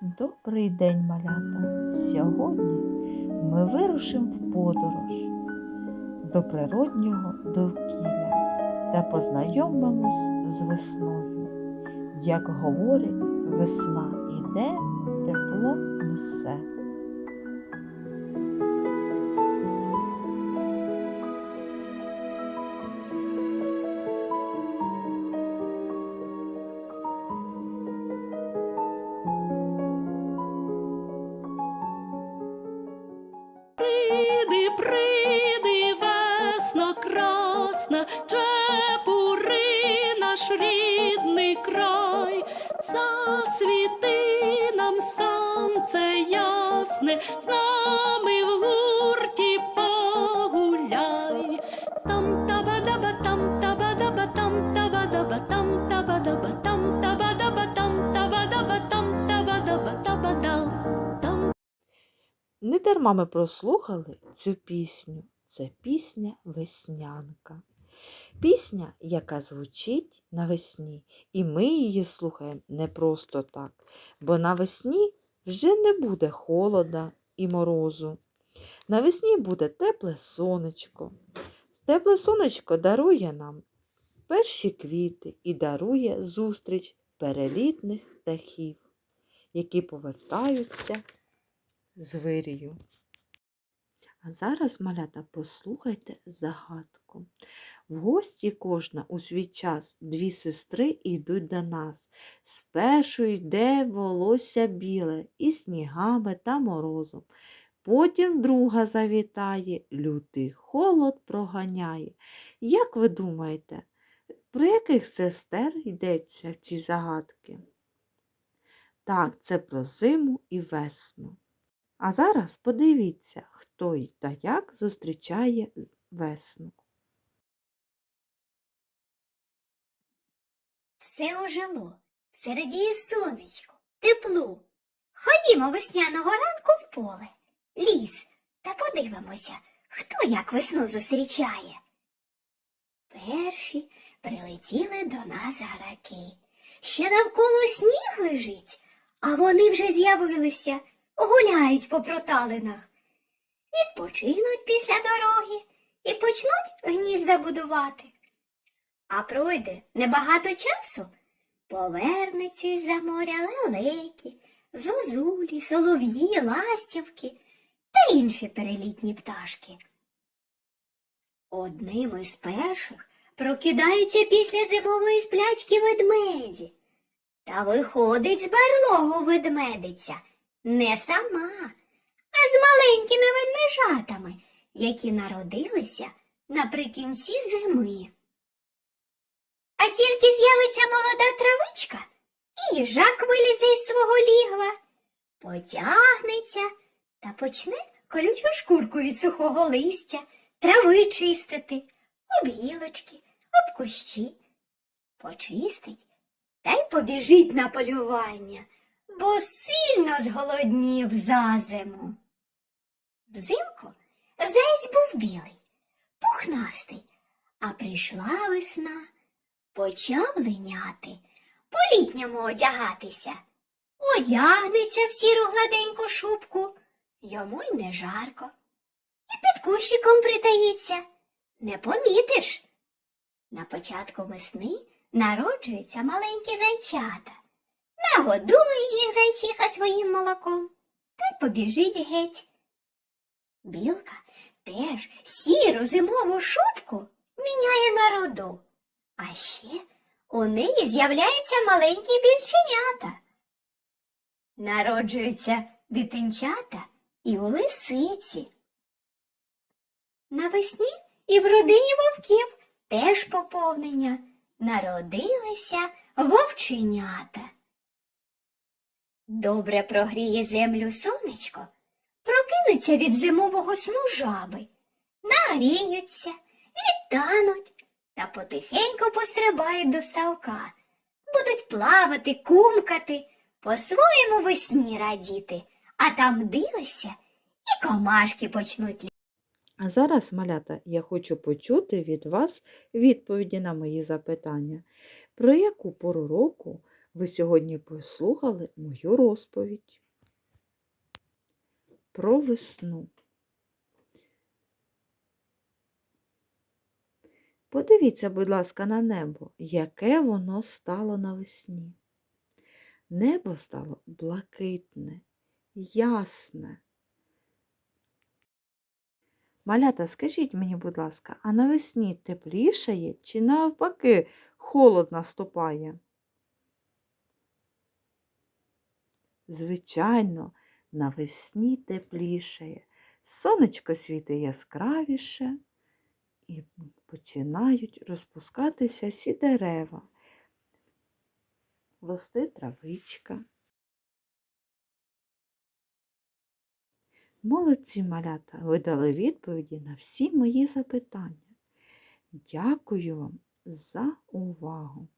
Добрий день, малята! Сьогодні ми вирушимо в подорож до природнього довкілля та познайомимось з весною. Як говорить, весна іде, тепло несе. Сонце ясне, з нами в гурті погуляй. Там таба-даба, там таба-даба, там таба-даба, там таба-даба, там таба-даба, там таба-даба, там таба-даба, таба-дам. Там Не дарма ми прослухали цю пісню. Це пісня Веснянка. Пісня, яка звучить навесні, і ми її слухаємо не просто так, бо навесні вже не буде холода і морозу. Навесні буде тепле сонечко. Тепле сонечко дарує нам перші квіти і дарує зустріч перелітних птахів, які повертаються з вирію. А зараз, малята, послухайте загадку. В гості кожна у свій час дві сестри йдуть до нас. Спершу йде волосся біле і снігами та морозом. Потім друга завітає, лютий холод проганяє. Як ви думаєте, про яких сестер йдеться ці загадки? Так, це про зиму і весну. А зараз подивіться, хто й та як зустрічає весну. Все ожило, середіє сонечко, тепло. Ходімо весняного ранку в поле, ліс, та подивимося, хто як весну зустрічає. Перші прилетіли до нас граки. Ще навколо сніг лежить, а вони вже з'явилися, гуляють по проталинах. Відпочинуть після дороги і почнуть гнізда будувати. А пройде небагато часу, повернуться із-за моря лелеки, зозулі, солов'ї, ластівки та інші перелітні пташки. Одним із перших прокидаються після зимової сплячки ведмеді. Та виходить з барлогу ведмедиця не сама, а з маленькими ведмежатами, які народилися наприкінці зими. А тільки з'явиться молода травичка, і їжак вилізе із свого лігва, потягнеться та почне колючу шкурку від сухого листя, трави чистити, об гілочки, об кущі. Почистить та й побіжить на полювання, бо сильно зголоднів за зиму. Взимку заєць був білий, пухнастий, а прийшла весна почав линяти, по-літньому одягатися. Одягнеться в сіру гладеньку шубку, йому й не жарко. І під кущиком притаїться, не помітиш. На початку весни народжуються маленькі зайчата. Нагодує їх зайчиха своїм молоком та й побіжить геть. Білка теж сіру зимову шубку міняє на роду. А ще у неї з'являються маленькі більченята. Народжуються дитинчата і у лисиці. Навесні і в родині вовків теж поповнення. Народилися вовченята. Добре прогріє землю сонечко, прокинуться від зимового сну жаби, нагріються, відтануть та потихеньку пострибають до ставка, будуть плавати, кумкати, по-своєму весні радіти, а там дивишся, і комашки почнуть лі- А зараз, малята, я хочу почути від вас відповіді на мої запитання. Про яку пору року Ви сьогодні послухали мою розповідь про весну. Подивіться, будь ласка, на небо, яке воно стало навесні. Небо стало блакитне, ясне. Малята, скажіть мені, будь ласка, а навесні теплішає чи навпаки холод наступає? Звичайно, навесні теплішає, сонечко світить яскравіше і починають розпускатися всі дерева, рости травичка. Молодці малята, ви дали відповіді на всі мої запитання. Дякую вам за увагу.